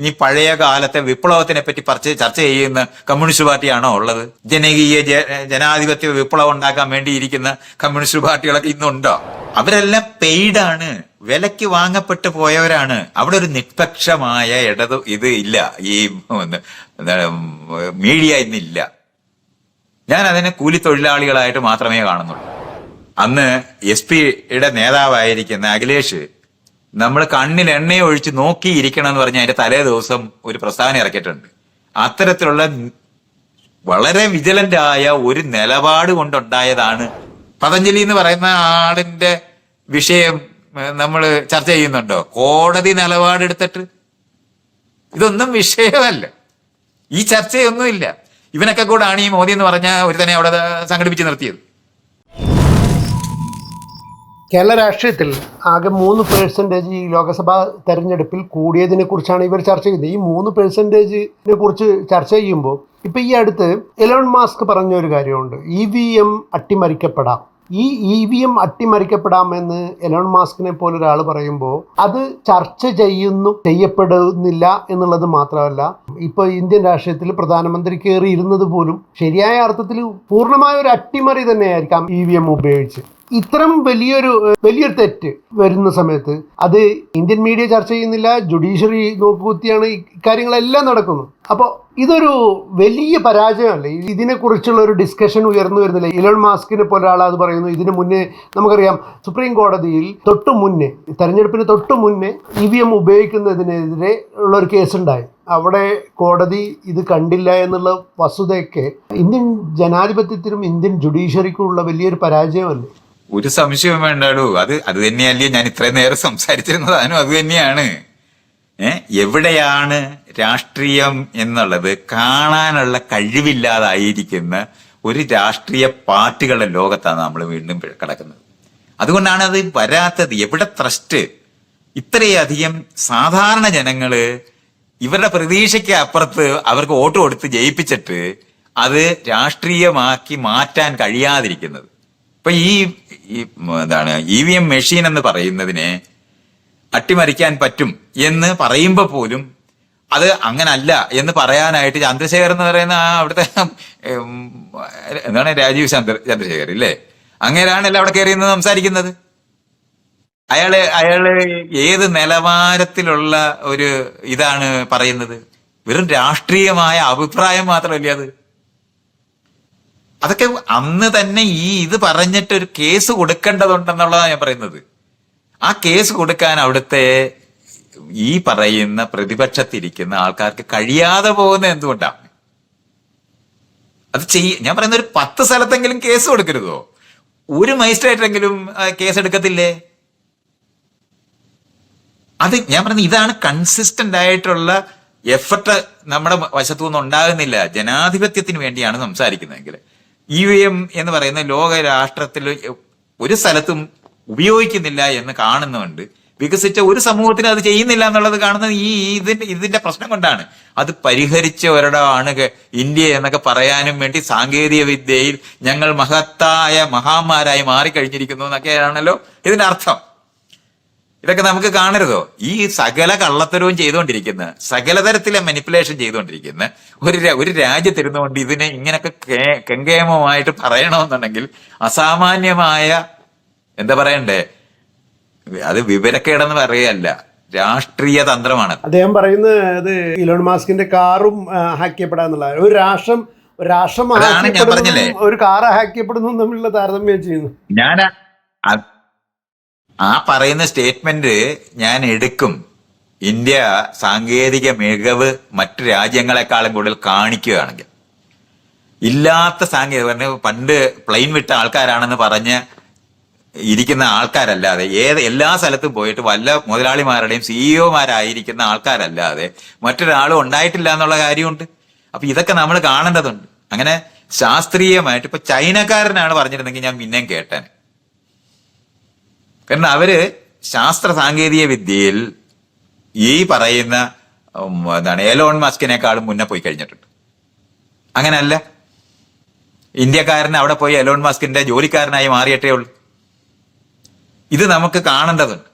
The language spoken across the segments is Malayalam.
ഇനി പഴയ കാലത്തെ വിപ്ലവത്തിനെ പറ്റി ചർച്ച ചെയ്യുന്ന കമ്മ്യൂണിസ്റ്റ് പാർട്ടിയാണോ ഉള്ളത്? ജനകീയ ജനാധിപത്യ വിപ്ലവം ഉണ്ടാക്കാൻ വേണ്ടിയിരിക്കുന്ന കമ്മ്യൂണിസ്റ്റ് പാർട്ടികളൊക്കെ ഇന്നുണ്ടോ? അവരെല്ലാം പെയ്ഡാണ്. വിലക്ക് വാങ്ങപ്പെട്ടു പോയവരാണ്. അവിടെ ഒരു നിഷ്പക്ഷമായ ഇടത് ഇത് ഇല്ല. ഈ മീഡിയ ഇന്നില്ല. ഞാൻ അതിനെ കൂലിത്തൊഴിലാളികളായിട്ട് മാത്രമേ കാണുന്നുള്ളൂ. അന്ന് എസ് പിയുടെ നേതാവായിരിക്കുന്ന അഖിലേഷ് നമ്മൾ കണ്ണിൽ എണ്ണയെ ഒഴിച്ച് നോക്കിയിരിക്കണം എന്ന് പറഞ്ഞാൽ അതിന്റെ തലേ ദിവസം ഒരു പ്രസ്താവന ഇറക്കിയിട്ടുണ്ട്. അത്തരത്തിലുള്ള വളരെ വിജിലന്റ് ആയ ഒരു നിലപാട് കൊണ്ടുണ്ടായതാണ് പതഞ്ജലി എന്ന് പറയുന്ന ആളിന്റെ വിഷയം നമ്മൾ ചർച്ച ചെയ്യുന്നുണ്ടോ? കോടതി നിലപാടെടുത്തിട്ട് ഇതൊന്നും വിഷയമല്ല. ഈ ചർച്ചയൊന്നുമില്ല. ഇവനൊക്കെ കൂടാണ് ഈ മോദി എന്ന് പറഞ്ഞ ഒരു തന്നെ അവിടെ സംഘടിപ്പിച്ച് നിർത്തിയത്. കേരള രാഷ്ട്രീയത്തിൽ ആകെ മൂന്ന് പേഴ്സന്റേജ് ഈ ലോക്സഭാ തെരഞ്ഞെടുപ്പിൽ കൂടിയതിനെ കുറിച്ചാണ് ഇവർ ചർച്ച ചെയ്യുന്നത്. ഈ മൂന്ന് പേഴ്സന്റേജിനെ കുറിച്ച് ചർച്ച ചെയ്യുമ്പോൾ ഇപ്പം ഈ അടുത്ത് എലോൺ മാസ്ക് പറഞ്ഞ ഒരു കാര്യമുണ്ട്. ഇ വി എം അട്ടിമറിക്കപ്പെടാം. ഈ ഇ വി എം അട്ടിമറിക്കപ്പെടാമെന്ന് എലോൺ മാസ്കിനെ പോലെ ഒരാൾ പറയുമ്പോൾ അത് ചർച്ച ചെയ്യുന്നു ചെയ്യപ്പെടുന്നില്ല എന്നുള്ളത് മാത്രമല്ല ഇപ്പോൾ ഇന്ത്യൻ രാഷ്ട്രീയത്തിൽ പ്രധാനമന്ത്രി കയറി ഇരുന്നത് പോലും ശരിയായ അർത്ഥത്തിൽ പൂർണമായ ഒരു അട്ടിമറി തന്നെയായിരിക്കാം ഇ വി എം ഉപയോഗിച്ച്. ഇത്തരം വലിയൊരു വലിയൊരു തെറ്റ് വരുന്ന സമയത്ത് അത് ഇന്ത്യൻ മീഡിയ ചർച്ച ചെയ്യുന്നില്ല ജുഡീഷ്യറി നോക്കുകുത്തിയാണ് ഇക്കാര്യങ്ങളെല്ലാം കാര്യങ്ങളെല്ലാം നടക്കുന്നു അപ്പോൾ ഇതൊരു വലിയ പരാജയമല്ലേ? ഇതിനെക്കുറിച്ചുള്ള ഒരു ഡിസ്കഷൻ ഉയർന്നു വരുന്നില്ല. ഇലോൺ മാസ്കിനെ പോലെ അത് പറയുന്നു. ഇതിന് മുന്നേ നമുക്കറിയാം സുപ്രീം കോടതിയിൽ തൊട്ടു മുന്നേ തെരഞ്ഞെടുപ്പിന് തൊട്ടു മുന്നേ ഇ വി എം ഉപയോഗിക്കുന്നതിനെതിരെ ഉള്ള ഒരു കേസുണ്ടായി. അവിടെ കോടതി ഇത് കണ്ടില്ല എന്നുള്ള വസ്തുതയൊക്കെ ഇന്ത്യൻ ജനാധിപത്യത്തിനും ഇന്ത്യൻ ജുഡീഷ്യറിക്കും ഉള്ള വലിയൊരു പരാജയമല്ലേ? ഒരു സംശയവും വേണ്ടാടൂ. അത് അത് തന്നെയല്ലേ ഞാൻ ഇത്രയും നേരം സംസാരിച്ചിരുന്നത്. അതിനും അത് തന്നെയാണ്. എവിടെയാണ് രാഷ്ട്രീയം എന്നുള്ളത് കാണാനുള്ള കഴിവില്ലാതായിരിക്കുന്ന ഒരു രാഷ്ട്രീയ പാർട്ടികളുടെ ലോകത്താണ് നമ്മൾ വീണ്ടും കിടക്കുന്നത്. അതുകൊണ്ടാണ് അത് വരാത്തത്. എവിടെ ട്രസ്റ്റ് ഇത്രയധികം സാധാരണ ജനങ്ങൾ ഇവരുടെ പ്രതീക്ഷയ്ക്ക് അപ്പുറത്ത് അവർക്ക് വോട്ട് കൊടുത്ത് ജയിപ്പിച്ചിട്ട് അത് രാഷ്ട്രീയമാക്കി മാറ്റാൻ കഴിയാതിരിക്കുന്നത്. ഇപ്പൊ ഈ എന്താണ് ഇ വി എം മെഷീൻ എന്ന് പറയുന്നതിനെ അട്ടിമറിക്കാൻ പറ്റും എന്ന് പറയുമ്പോൾ പോലും അത് അങ്ങനല്ല എന്ന് പറയാനായിട്ട് ചന്ദ്രശേഖർ എന്ന് പറയുന്ന ആ അവിടുത്തെ എന്താണ് രാജീവ് ചന്ദ്ര ചന്ദ്രശേഖർ ഇല്ലേ? അങ്ങനെയാണല്ലോ അവിടെ കയറി നിന്ന് സംസാരിക്കുന്നത്. അയാൾ അയാൾ ഏത് നിലവാരത്തിലുള്ള ഒരു ഇതാണ് പറയുന്നത്? വെറും രാഷ്ട്രീയമായ അഭിപ്രായം മാത്രമല്ലേ അത്? അതൊക്കെ അന്ന് തന്നെ ഈ ഇത് പറഞ്ഞിട്ട് ഒരു കേസ് കൊടുക്കേണ്ടതുണ്ടെന്നുള്ളതാണ് ഞാൻ പറയുന്നത്. ആ കേസ് കൊടുക്കാൻ അവിടുത്തെ ഈ പറയുന്ന പ്രതിപക്ഷത്തിരിക്കുന്ന ആൾക്കാർക്ക് കഴിയാതെ പോകുന്ന എന്തുകൊണ്ടാണ് അത് ചെയ്യ ഞാൻ പറയുന്ന ഒരു പത്ത് സ്ഥലത്തെങ്കിലും കേസ് കൊടുക്കരുതോ? ഒരു മജിസ്ട്രേറ്റെങ്കിലും കേസ് എടുക്കത്തില്ലേ അത് ഞാൻ പറയുന്നത് ഇതാണ് കൺസിസ്റ്റന്റ് ആയിട്ടുള്ള എഫർട്ട് നമ്മുടെ വശത്തു നിന്ന് ഉണ്ടാകുന്നില്ല ജനാധിപത്യത്തിന് വേണ്ടിയാണ് സംസാരിക്കുന്നതെങ്കിൽ. ഇ എം എന്ന് പറയുന്ന ലോക രാഷ്ട്രത്തിൽ ഒരു സ്ഥലത്തും ഉപയോഗിക്കുന്നില്ല എന്ന് കാണുന്നുണ്ട് വികസിച്ച ഒരു സമൂഹത്തിന് അത് ചെയ്യുന്നില്ല എന്നുള്ളത് കാണുന്നത് ഈ ഇതിന്റെ ഇതിന്റെ പ്രശ്നം കൊണ്ടാണ്. അത് പരിഹരിച്ച ഒരിടമാണ് ഇന്ത്യ എന്നൊക്കെ പറയാനും വേണ്ടി സാങ്കേതിക വിദ്യയിൽ ഞങ്ങൾ മഹത്തായ മഹാന്മാരായി മാറിക്കഴിഞ്ഞിരിക്കുന്നു എന്നൊക്കെയാണല്ലോ ഇതിന്റെ അർത്ഥം. ഇതൊക്കെ നമുക്ക് കാണരുതോ? ഈ സകല കള്ളത്തരവും ചെയ്തുകൊണ്ടിരിക്കുന്ന സകല തരത്തിലെ മാനിപ്പുലേഷൻ ചെയ്തുകൊണ്ടിരിക്കുന്ന ഒരു ഒരു രാജ്യത്തിരുന്നുകൊണ്ട് ഇതിനെ ഇങ്ങനൊക്കെ കെങ്കേമമായിട്ട് പറയണമെന്നുണ്ടെങ്കിൽ അസാമാന്യമായ എന്താ പറയണ്ടേ? അത് വിവരക്കേടെന്ന് പറയല്ല. രാഷ്ട്രീയ തന്ത്രമാണ്. അദ്ദേഹം പറയുന്നത് ഇലോൺ മാസ്കിന്റെ കാറും ഹാക്ക് ചെയ്യപ്പെടാന്നുള്ള ഒരു രാഷ്ട്രം രാഷ്ട്രം ഞാൻ ചെയ്യപ്പെടുന്നതും പറഞ്ഞില്ലേ? ഒരു കാർ ഹാക്ക് ചെയ്യപ്പെടുന്നു തമ്മിലുള്ള താരതമ്യം ചെയ്യുന്നു. ഞാൻ ആ- പറയുന്ന സ്റ്റേറ്റ്മെന്റ് ഞാൻ എടുക്കും. ഇന്ത്യ സാങ്കേതിക മികവ് മറ്റു രാജ്യങ്ങളെക്കാളും കൂടുതൽ കാണിക്കുകയാണെങ്കിൽ. ഇല്ലാത്ത സാങ്കേതിക പറഞ്ഞ പണ്ട് പ്ലെയിൻ വിട്ട ആൾക്കാരാണെന്ന് പറഞ്ഞ് ഇരിക്കുന്ന ആൾക്കാരല്ലാതെ ഏത് എല്ലാ സ്ഥലത്തും പോയിട്ട് വല്ല മുതലാളിമാരുടെയും സിഇഒമാരായിരിക്കുന്ന ആൾക്കാരല്ലാതെ മറ്റൊരാളും ഉണ്ടായിട്ടില്ല എന്നുള്ള കാര്യമുണ്ട്. അപ്പൊ ഇതൊക്കെ നമ്മൾ കാണേണ്ടതുണ്ട്. അങ്ങനെ ശാസ്ത്രീയമായിട്ട് ഇപ്പൊ ചൈനക്കാരനാണ് പറഞ്ഞിരുന്നെങ്കിൽ ഞാൻ പിന്നെയും കേട്ടേനെ. കാരണം അവർ ശാസ്ത്ര സാങ്കേതിക വിദ്യയിൽ ഈ പറയുന്ന എന്താണ് എലോൺ മസ്കിനേക്കാളും മുന്നേ പോയി കഴിഞ്ഞിട്ടുണ്ട്. അങ്ങനല്ല ഇന്ത്യക്കാരൻ അവിടെ പോയി എലോൺ മസ്കിന്റെ ജോലിക്കാരനായി മാറിയിട്ടേ ഉള്ളൂ. ഇത് നമുക്ക് കാണേണ്ടതുണ്ട്.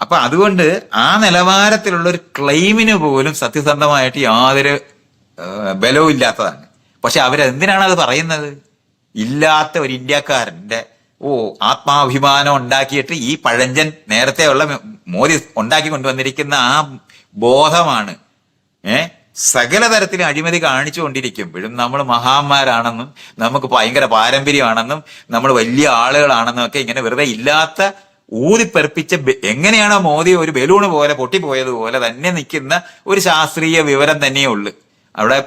അപ്പൊ അതുകൊണ്ട് ആ നിലവാരത്തിലുള്ള ഒരു ക്ലെയിമിന് പോലും സത്യസന്ധമായിട്ട് യാതൊരു ബലവും ഇല്ലാത്തതാണ്. പക്ഷെ അവരെന്തിനാണ് അത് പറയുന്നത്? ഇല്ലാത്ത ഒരു ഇന്ത്യക്കാരന്റെ ഓ ആത്മാഭിമാനം ഉണ്ടാക്കിയിട്ട് ഈ പഴഞ്ചൻ നേരത്തെ ഉള്ള മോദി ഉണ്ടാക്കി കൊണ്ടുവന്നിരിക്കുന്ന ആ ബോധമാണ് ഏ? സകല തരത്തിലും അഴിമതി കാണിച്ചുകൊണ്ടിരിക്കുമ്പോഴും നമ്മൾ മഹാന്മാരാണെന്നും നമുക്ക് ഭയങ്കര പാരമ്പര്യമാണെന്നും നമ്മൾ വലിയ ആളുകളാണെന്നും ഒക്കെ ഇങ്ങനെ വെറുതെ ഇല്ലാത്ത ഊതിപ്പെറുപ്പിച്ച എങ്ങനെയാണോ മോദി ഒരു ബലൂണ് പോലെ പൊട്ടിപ്പോയതുപോലെ തന്നെ നിൽക്കുന്ന ഒരു ശാസ്ത്രീയ വിവരം തന്നെയേ ഉള്ളു. അവിടെ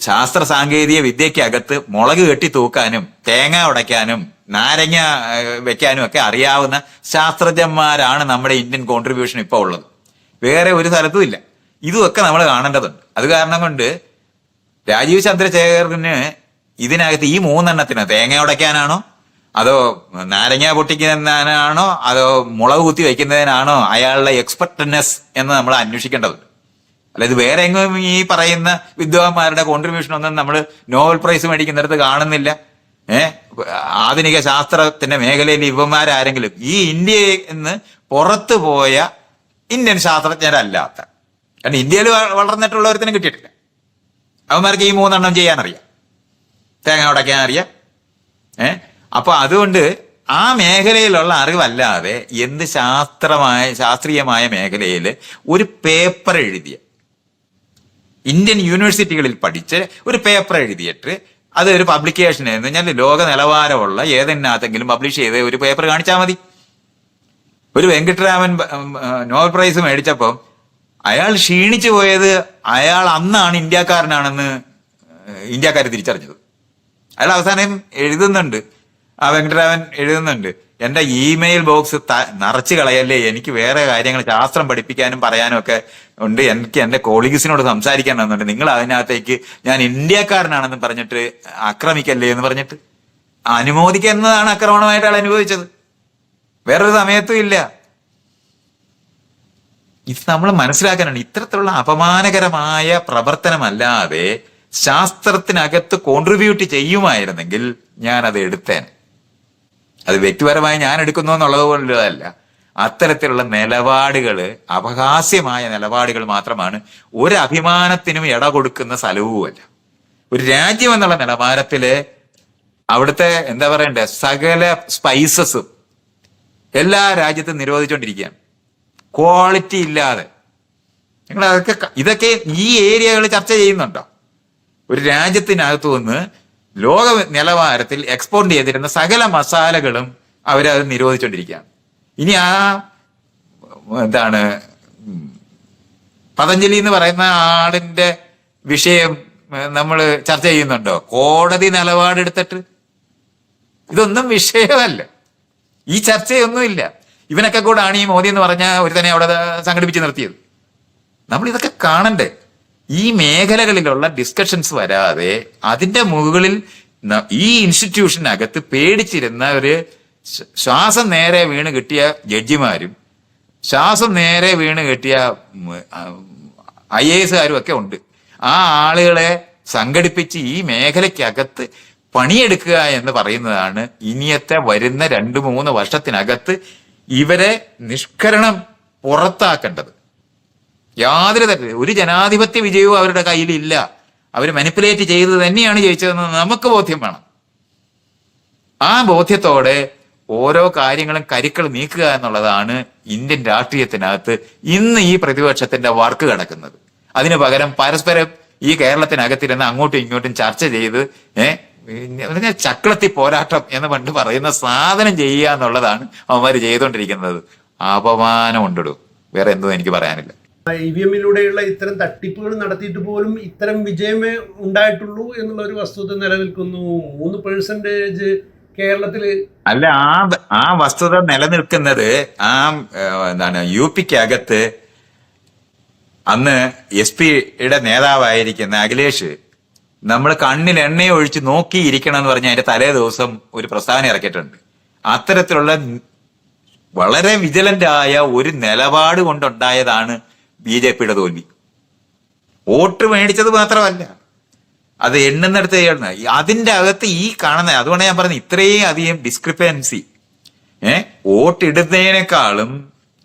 ശാസ്ത്ര സാങ്കേതിക വിദ്യക്കകത്ത് മുളക് കെട്ടി തൂക്കാനും തേങ്ങ ഉടയ്ക്കാനും നാരങ്ങ വെക്കാനും ഒക്കെ അറിയാവുന്ന ശാസ്ത്രജ്ഞന്മാരാണ് നമ്മുടെ ഇന്ത്യൻ കോൺട്രിബ്യൂഷൻ ഇപ്പോൾ ഉള്ളത്. വേറെ ഒരു സ്ഥലത്തും ഇല്ല. ഇതുമൊക്കെ നമ്മൾ കാണേണ്ടതുണ്ട്. അത് കാരണം കൊണ്ട് രാജീവ് ചന്ദ്രശേഖരന് ഇതിനകത്ത് ഈ മൂന്നെണ്ണത്തിന് തേങ്ങ ഉടയ്ക്കാനാണോ അതോ നാരങ്ങ പൊട്ടിക്കുന്നതിനാണോ അതോ മുളക് കുത്തി വയ്ക്കുന്നതിനാണോ അയാളുടെ എക്സ്പെർട്ട്നെസ് എന്ന് നമ്മൾ അന്വേഷിക്കേണ്ടതുണ്ട്. അല്ല ഇത് വേറെ എങ്ങും ഈ പറയുന്ന വിദ്വാൻമാരുടെ കോൺട്രിബ്യൂഷൻ ഒന്നും നമ്മൾ നോബൽ പ്രൈസ് മേടിക്കുന്നിടത്ത് കാണുന്നില്ല. ഏഹ് ആധുനിക ശാസ്ത്രത്തിന്റെ മേഖലയിൽ ഇവന്മാരാരെങ്കിലും ഈ ഇന്ത്യയിൽ നിന്ന് പുറത്തു പോയ ഇന്ത്യൻ ശാസ്ത്രജ്ഞരല്ലാത്ത. കാരണം ഇന്ത്യയിൽ വ- വളർന്നിട്ടുള്ളവർത്തിനും കിട്ടിയിട്ടില്ല. അവന്മാർക്ക് ഈ മൂന്നെണ്ണം ചെയ്യാനറിയാം. തേങ്ങ ഉടയ്ക്കാൻ അറിയാം ഏ? അപ്പൊ അതുകൊണ്ട് ആ മേഖലയിലുള്ള അറിവല്ലാതെ എന്ത് ശാസ്ത്രമായ ശാസ്ത്രീയമായ മേഖലയിൽ ഒരു പേപ്പർ എഴുതിയ ഇന്ത്യൻ യൂണിവേഴ്സിറ്റികളിൽ പഠിച്ച് ഒരു പേപ്പർ എഴുതിയിട്ട് അത് ഒരു പബ്ലിക്കേഷൻ എന്ന് ഞാൻ ലോക നിലവാരമുള്ള ഏതെന്നാത്തെങ്കിലും പബ്ലിഷ് ചെയ്ത് ഒരു പേപ്പർ കാണിച്ചാൽ മതി. ഒരു വെങ്കട്ടരാമൻ നോബൽ പ്രൈസ് മേടിച്ചപ്പോൾ അയാൾ ക്ഷീണിച്ചു പോയത് അയാൾ അന്നാണ് ഇന്ത്യക്കാരനാണെന്ന് ഇന്ത്യക്കാർ തിരിച്ചറിഞ്ഞത്. അയാൾ അവസാനം എഴുതുന്നുണ്ട്. ആ വെങ്കട്ടരാമൻ എഴുതുന്നുണ്ട്. എന്റെ ഇമെയിൽ ബോക്സ് നിറച്ചു കളയല്ലേ? എനിക്ക് വേറെ കാര്യങ്ങൾ ശാസ്ത്രം പഠിപ്പിക്കാനും പറയാനും ഒക്കെ ഉണ്ട്. എനിക്ക് എന്റെ കോളീഗ്സിനോട് സംസാരിക്കാനുണ്ട് നിങ്ങൾ അതിനകത്തേക്ക് ഞാൻ ഇന്ത്യക്കാരനാണെന്ന് പറഞ്ഞിട്ട് ആക്രമിക്കല്ലേ എന്ന് പറഞ്ഞിട്ട് അനുമോദിക്കുന്നതാണ് ആക്രമണമായിട്ട് അയാൾ അനുഭവിച്ചത്. വേറൊരു സമയത്തും ഇല്ല. ഇത് നമ്മൾ മനസ്സിലാക്കാനാണ്. ഇത്തരത്തിലുള്ള അപമാനകരമായ പ്രവർത്തനമല്ലാതെ ശാസ്ത്രത്തിനകത്ത് കോൺട്രിബ്യൂട്ട് ചെയ്യുമായിരുന്നെങ്കിൽ ഞാൻ അത് എടുത്തേനെ. അത് വ്യക്തിപരമായി ഞാൻ എടുക്കുന്നു എന്നുള്ളത് പോലുള്ളതല്ല. അത്തരത്തിലുള്ള നിലപാടുകൾ അപഹാസ്യമായ നിലപാടുകൾ മാത്രമാണ് ഒരു അഭിമാനത്തിനും ഇട കൊടുക്കുന്ന സ്ഥലവുമല്ല. ഒരു രാജ്യം എന്നുള്ള നിലവാരത്തിൽ അവിടുത്തെ എന്താ പറയണ്ടേ സകല സ്പൈസസും എല്ലാ രാജ്യത്തും നിരോധിച്ചുകൊണ്ടിരിക്കുകയാണ് ക്വാളിറ്റി ഇല്ലാതെ. നിങ്ങൾ അതൊക്കെ ഇതൊക്കെ ഈ ഏരിയകൾ ചർച്ച ചെയ്യുന്നുണ്ടോ? ഒരു രാജ്യത്തിനകത്തു നിന്ന് ലോക നിലവാരത്തിൽ എക്സ്പോർട്ട് ചെയ്തിരുന്ന സകല മസാലകളും അവരത് നിരോധിച്ചുകൊണ്ടിരിക്കുകയാണ് ഇനി ആ എന്താണ് പതഞ്ജലി എന്ന് പറയുന്ന ആളിന്റെ വിഷയം നമ്മൾ ചർച്ച ചെയ്യുന്നുണ്ടോ? കോടതി നിലപാടെടുത്തിട്ട്? ഇതൊന്നും വിഷയമല്ല. ഈ ചർച്ചയൊന്നുമില്ല. ഇവനൊക്കെ കൂടാണ് ഈ മോദി എന്ന് പറഞ്ഞ തന്നെ അവിടെ സംഘടിപ്പിച്ച് നിർത്തിയത്. നമ്മൾ ഇതൊക്കെ കാണണ്ടേ? ഈ മേഖലകളിലുള്ള ഡിസ്കഷൻസ് വരാതെ അതിന്റെ മുകളിൽ ഈ ഇൻസ്റ്റിറ്റ്യൂഷനകത്ത് പേടിച്ചിരുന്ന ഒരു ശ്വ- ശ്വാസം നേരെ വീണ് കിട്ടിയ ജഡ്ജിമാരും ശ്വാസം നേരെ വീണ് കിട്ടിയ ഐ എ എസുകാരും ഒക്കെ ഉണ്ട്. ആ ആളുകളെ സംഘടിപ്പിച്ച് ഈ മേഖലയ്ക്കകത്ത് പണിയെടുക്കുക എന്ന് പറയുന്നതാണ് ഇനിയത്തെ വരുന്ന രണ്ട് മൂന്ന് വർഷത്തിനകത്ത് ഇവരെ നിഷ്കരണം പുറത്താക്കേണ്ടത്. യാതൊരു തരത്തിൽ ഒരു ജനാധിപത്യ വിജയവും അവരുടെ കയ്യിലില്ല. അവർ മനിപ്പുലേറ്റ് ചെയ്ത് തന്നെയാണ് ജയിച്ചതെന്ന് നമുക്ക് ബോധ്യം വേണം. ആ ബോധ്യത്തോടെ ഓരോ കാര്യങ്ങളും കരുക്കൾ നീക്കുക എന്നുള്ളതാണ് ഇന്ത്യൻ രാഷ്ട്രീയത്തിനകത്ത് ഇന്ന് ഈ പ്രതിപക്ഷത്തിന്റെ വർക്ക് കിടക്കുന്നത്. അതിന് പകരം പരസ്പരം ഈ കേരളത്തിനകത്തിരുന്ന് അങ്ങോട്ടും ഇങ്ങോട്ടും ചർച്ച ചെയ്ത് ഏഹ് ചക്രത്തി പോരാട്ടം എന്ന് പണ്ട് പറയുന്ന സാധനം ചെയ്യുക എന്നുള്ളതാണ് അവന്മാർ ചെയ്തുകൊണ്ടിരിക്കുന്നത്. അപമാനം ഉണ്ടിടും. വേറെ എന്തോ എനിക്ക് പറയാനില്ല. ഇ വി എമ്മിലൂടെയുള്ള ഇത്തരം തട്ടിപ്പുകൾ നടത്തിയിട്ട് പോലും ഇത്തരം വിജയമേ ഉണ്ടായിട്ടുള്ളൂ എന്നുള്ള ഒരു വസ്തുത നിലനിൽക്കുന്നു. മൂന്ന് പെർസെന്റേജ് കേരളത്തിൽ അല്ല ആ ആ വസ്തുത നിലനിൽക്കുന്നത് ആ എന്താണ് യു പിക്ക് അകത്ത് അന്ന് എസ് പിയുടെ നേതാവായിരിക്കുന്ന അഖിലേഷ് നമ്മൾ കണ്ണിൽ എണ്ണ ഒഴിച്ച് നോക്കിയിരിക്കണം എന്ന് പറഞ്ഞ് അതിന്റെ തലേ ദിവസം ഒരു പ്രസ്താവന ഇറക്കിയിട്ടുണ്ട്. അത്തരത്തിലുള്ള വളരെ വിജിലന്റ് ആയ ഒരു നിലപാട് കൊണ്ടുണ്ടായതാണ് ബി ജെ പിയുടെ തോൽവി. വോട്ട് മേടിച്ചത് മാത്രമല്ല അത് എണ്ണുന്നിടത്ത് ചെയ്യണം അതിന്റെ അകത്ത് ഈ കാണുന്ന അതുകൊണ്ട് ഞാൻ പറഞ്ഞത് ഇത്രയും അധികം ഡിസ്ക്രിപ്പൻസി ഏ? വോട്ട് ഇടുന്നതിനേക്കാളും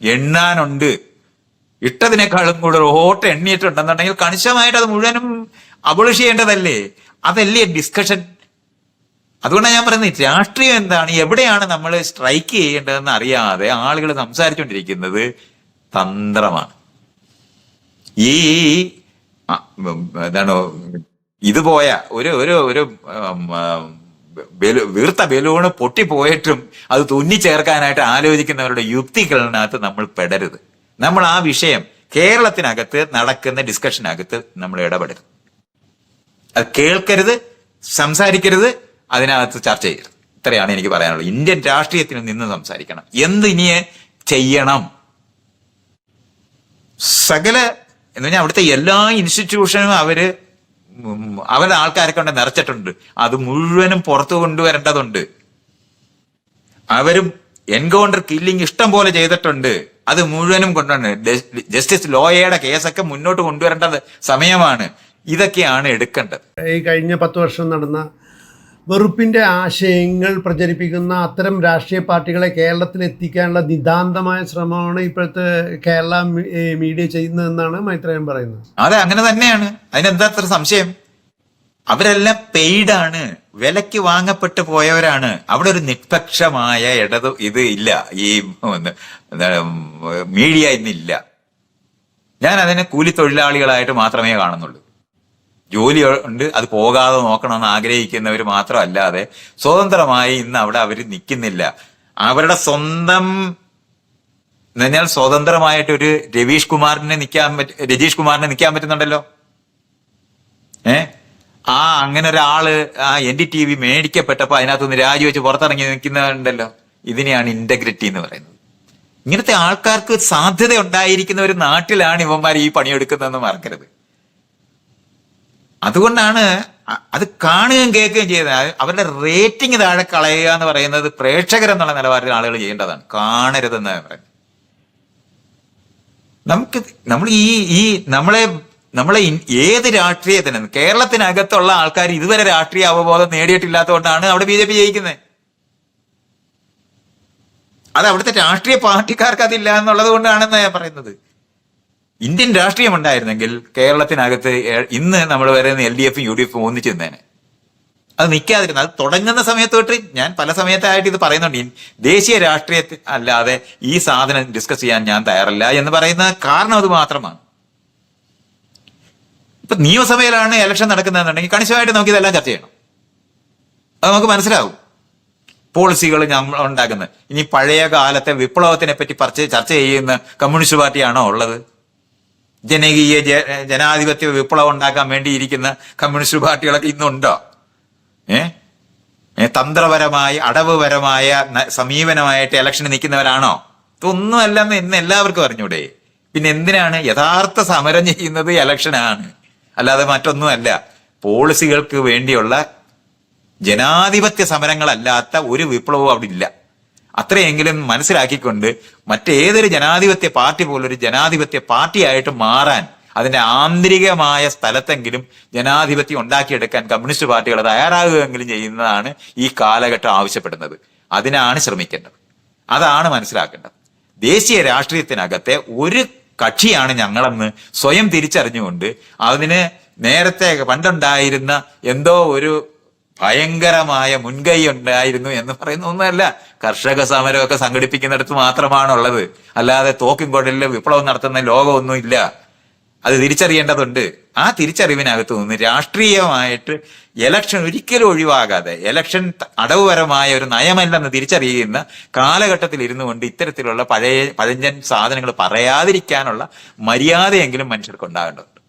എണ്ണാനുണ്ട്. ഇട്ടതിനേക്കാളും കൂടുതൽ വോട്ട് എണ്ണിയിട്ടുണ്ടെന്നുണ്ടെങ്കിൽ കണിശമായിട്ട് അത് മുഴുവനും അബോളിഷ് ചെയ്യേണ്ടതല്ലേ? അതല്ലേ ഡിസ്കഷൻ അതുകൊണ്ടാണ് ഞാൻ പറയുന്നത് രാഷ്ട്രീയം എന്താണ്? എവിടെയാണ് നമ്മൾ സ്ട്രൈക്ക് ചെയ്യേണ്ടതെന്ന് അറിയാതെ ആളുകൾ സംസാരിച്ചുകൊണ്ടിരിക്കുന്നത് തന്ത്രമാണ്. ഈ എന്താണ് ഇത് പോയ ഒരു ഒരു ഒരു വീർത്ത ബലൂണ് പൊട്ടിപ്പോയിട്ടും അത് തുന്നി ചേർക്കാനായിട്ട് ആലോചിക്കുന്നവരുടെ യുക്തികളിനകത്ത് നമ്മൾ പെടരുത്. നമ്മൾ ആ വിഷയം കേരളത്തിനകത്ത് നടക്കുന്ന ഡിസ്കഷനകത്ത് നമ്മൾ ഇടപെടരുത്. അത് കേൾക്കരുത് സംസാരിക്കരുത് അതിനകത്ത് ചർച്ച ചെയ്യരുത്. ഇത്രയാണ് എനിക്ക് പറയാനുള്ളത്. ഇന്ത്യൻ രാഷ്ട്രീയത്തിന് നിന്ന് സംസാരിക്കണം. എന്ത് ഇനി ചെയ്യണം? സകല എന്ന് പറഞ്ഞാൽ അവിടുത്തെ എല്ലാ ഇൻസ്റ്റിറ്റ്യൂഷനും അവർ അവരുടെ ആൾക്കാരെ കൊണ്ട് നിറച്ചിട്ടുണ്ട്. അത് മുഴുവനും പുറത്തു കൊണ്ടുവരേണ്ടതുണ്ട്. അവരും എൻകൗണ്ടർ കില്ലിംഗ് ഇഷ്ടം പോലെ ചെയ്തിട്ടുണ്ട്. അത് മുഴുവനും കൊണ്ടുവരണം ജസ്- ജസ്റ്റിസ് ലോയയുടെ കേസൊക്കെ മുന്നോട്ട് കൊണ്ടുവരേണ്ടത് സമയമാണ്. ഇതൊക്കെയാണ് എടുക്കേണ്ടത്. ഈ കഴിഞ്ഞ പത്ത് വർഷം നടന്ന വെറുപ്പിന്റെ ആശയങ്ങൾ പ്രചരിപ്പിക്കുന്ന അത്തരം രാഷ്ട്രീയ പാർട്ടികളെ കേരളത്തിൽ എത്തിക്കാനുള്ള നിതാന്തമായ ശ്രമമാണ് ഇപ്പോഴത്തെ കേരള മീഡിയ ചെയ്യുന്നതെന്നാണ് മൈത്രേയൻ പറയുന്നത്. അതെ അങ്ങനെ തന്നെയാണ്. അതിനെന്താ അത്ര സംശയം? അവരെല്ലാം പെയ്ഡാണ്. വിലക്ക് വാങ്ങപ്പെട്ടു പോയവരാണ്. അവിടെ ഒരു നിഷ്പക്ഷമായ ഇടത് ഇത് ഇല്ല. ഈ മീഡിയ ഇന്നില്ല. ഞാൻ അതിനെ കൂലി തൊഴിലാളികളായിട്ട് മാത്രമേ കാണുന്നുള്ളൂ. ജോലി ഉണ്ട്. അത് പോകാതെ നോക്കണമെന്ന് ആഗ്രഹിക്കുന്നവർ മാത്രമല്ലാതെ സ്വതന്ത്രമായി ഇന്ന് അവിടെ അവർ നിൽക്കുന്നില്ല. അവരുടെ സ്വന്തം എന്ന് പറഞ്ഞാൽ സ്വതന്ത്രമായിട്ട് ഒരു രവീഷ് കുമാറിനെ നിൽക്കാൻ പറ്റ രജീഷ് കുമാറിനെ നിൽക്കാൻ പറ്റുന്നുണ്ടല്ലോ? ഏ? ആ അങ്ങനെ ഒരാൾ ആ എൻ ഡി ടി വി മേടിക്കപ്പെട്ടപ്പോ അതിനകത്തുനിന്ന് രാജിവെച്ച് പുറത്തിറങ്ങി നിൽക്കുന്നുണ്ടല്ലോ. ഇതിനെയാണ് ഇന്റഗ്രിറ്റി എന്ന് പറയുന്നത്. ഇങ്ങനത്തെ ആൾക്കാർക്ക് സാധ്യത ഉണ്ടായിരിക്കുന്ന ഒരു നാട്ടിലാണ് ഇവന്മാർ ഈ പണിയെടുക്കുന്നതെന്ന് മറക്കരുത്. അതുകൊണ്ടാണ് അത് കാണുകയും കേൾക്കുകയും ചെയ്ത അവരുടെ റേറ്റിംഗ് താഴെ കളയുക എന്ന് പറയുന്നത് പ്രേക്ഷകർ എന്നുള്ള നിലവാരത്തിൽ ആളുകൾ ചെയ്യേണ്ടതാണ്. കാണരുതെന്ന് പറയുന്നത്. നമുക്ക് നമ്മൾ ഈ ഈ നമ്മളെ നമ്മളെ ഏത് രാഷ്ട്രീയത്തിനും കേരളത്തിനകത്തുള്ള ആൾക്കാർ ഇതുവരെ രാഷ്ട്രീയ അവബോധം നേടിയിട്ടില്ലാത്തതുകൊണ്ടാണ് അവിടെ ബി ജെ പി ജയിക്കുന്നത്. അത് അവിടുത്തെ രാഷ്ട്രീയ പാർട്ടിക്കാർക്ക് അതില്ല എന്നുള്ളത് കൊണ്ടാണെന്ന് ഞാൻ പറയുന്നത്. ഇന്ത്യൻ രാഷ്ട്രീയം ഉണ്ടായിരുന്നെങ്കിൽ കേരളത്തിനകത്ത് ഇന്ന് നമ്മൾ വരെ എൽ ഡി എഫും യു ഡി എഫും ഒന്നിച്ചു നിന്നേനെ അത് നിൽക്കാതിരുന്നത് അത് തുടങ്ങുന്ന സമയത്ത് തൊട്ട് ഞാൻ പല സമയത്തായിട്ട് ഇത് പറയുന്നുണ്ട്. ദേശീയ രാഷ്ട്രീയത്തിൽ അല്ലാതെ ഈ സാധനം ഡിസ്കസ് ചെയ്യാൻ ഞാൻ തയ്യാറല്ല എന്ന് പറയുന്ന കാരണം അത് മാത്രമാണ്. ഇപ്പൊ നിയമസഭയിലാണ് ഇലക്ഷൻ നടക്കുന്നതെന്നുണ്ടെങ്കിൽ കണിശമായിട്ട് നമുക്ക് ഇതെല്ലാം ചർച്ച ചെയ്യണം. അത് നമുക്ക് മനസ്സിലാവും. പോളിസികൾ നമ്മൾ ഉണ്ടാക്കുന്നത്. ഇനി പഴയ കാലത്തെ വിപ്ലവത്തിനെ പറ്റി ചർച്ച ചെയ്യുന്ന കമ്മ്യൂണിസ്റ്റ് പാർട്ടിയാണോ ഉള്ളത്? ജനകീയ ജനാധിപത്യ വിപ്ലവം ഉണ്ടാക്കാൻ വേണ്ടിയിരിക്കുന്ന കമ്മ്യൂണിസ്റ്റ് പാർട്ടികളൊക്കെ ഇന്നുണ്ടോ? ഏ? തന്ത്രപരമായി അടവുപരമായ സമീപനമായിട്ട് ഇലക്ഷന് നിൽക്കുന്നവരാണോ? ഇതൊന്നുമല്ലെന്ന് ഇന്ന് എല്ലാവർക്കും അറിഞ്ഞൂടെ. പിന്നെ എന്തിനാണ് യഥാർത്ഥ സമരം ചെയ്യുന്നത് ഇലക്ഷനാണ്? അല്ലാതെ മറ്റൊന്നുമല്ല. പോളിസികൾക്ക് വേണ്ടിയുള്ള ജനാധിപത്യ സമരങ്ങളല്ലാത്ത ഒരു വിപ്ലവവും അവിടെ ഇല്ല. അത്രയെങ്കിലും മനസ്സിലാക്കിക്കൊണ്ട് മറ്റേതൊരു ജനാധിപത്യ പാർട്ടി പോലൊരു ജനാധിപത്യ പാർട്ടിയായിട്ട് മാറാൻ അതിന്റെ ആന്തരികമായ സ്ഥലത്തെങ്കിലും ജനാധിപത്യം ഉണ്ടാക്കിയെടുക്കാൻ കമ്മ്യൂണിസ്റ്റ് പാർട്ടികൾ തയ്യാറാകുകയെങ്കിലും ചെയ്യുന്നതാണ് ഈ കാലഘട്ടം ആവശ്യപ്പെടുന്നത്. അതിനാണ് ശ്രമിക്കേണ്ടത്. അതാണ് മനസ്സിലാക്കേണ്ടത്. ദേശീയ രാഷ്ട്രീയത്തിനകത്തെ ഒരു കക്ഷിയാണ് ഞങ്ങളെന്ന് സ്വയം തിരിച്ചറിഞ്ഞുകൊണ്ട് അതിന് നേരത്തെ പണ്ടുണ്ടായിരുന്ന എന്തോ ഒരു ഭയങ്കരമായ മുൻകൈ ഉണ്ടായിരുന്നു എന്ന് പറയുന്ന ഒന്നല്ല. കർഷക സമരമൊക്കെ സംഘടിപ്പിക്കുന്നിടത്ത് മാത്രമാണുള്ളത്. അല്ലാതെ തോക്കും കൊടലിൽ വിപ്ലവം നടത്തുന്ന ലോകമൊന്നും ഇല്ല അത് തിരിച്ചറിയേണ്ടതുണ്ട്. ആ തിരിച്ചറിവിനകത്ത് നിന്ന് രാഷ്ട്രീയമായിട്ട് എലക്ഷൻ ഒരിക്കലും ഒഴിവാകാതെ എലക്ഷൻ അടവുപരമായ ഒരു നയമല്ലെന്ന് തിരിച്ചറിയുന്ന കാലഘട്ടത്തിൽ ഇരുന്നു കൊണ്ട് ഇത്തരത്തിലുള്ള പഴയ പഴഞ്ചൻ സാധനങ്ങൾ പറയാതിരിക്കാനുള്ള മര്യാദയെങ്കിലും മനുഷ്യർക്ക് ഉണ്ടാകേണ്ടതുണ്ട്.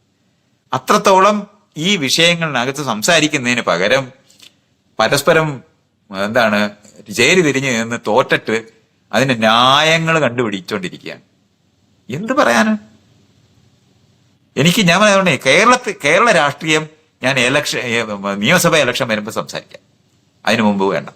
അത്രത്തോളം ഈ വിഷയങ്ങളിനകത്ത് സംസാരിക്കുന്നതിന് പകരം പരസ്പരം എന്താണ് ചേരി തിരിഞ്ഞ് നിന്ന് തോറ്റിട്ട് അതിന്റെ ന്യായങ്ങൾ കണ്ടുപിടിച്ചോണ്ടിരിക്കുകയാണ്. എന്ത് പറയാന്? എനിക്ക് ഞാൻ പറഞ്ഞേ കേരളത്തിൽ കേരള രാഷ്ട്രീയം ഞാൻ എലക്ഷൻ നിയമസഭ എലക്ഷൻ വരുമ്പോൾ സംസാരിക്കാം. അതിനു മുമ്പ് വേണ്ട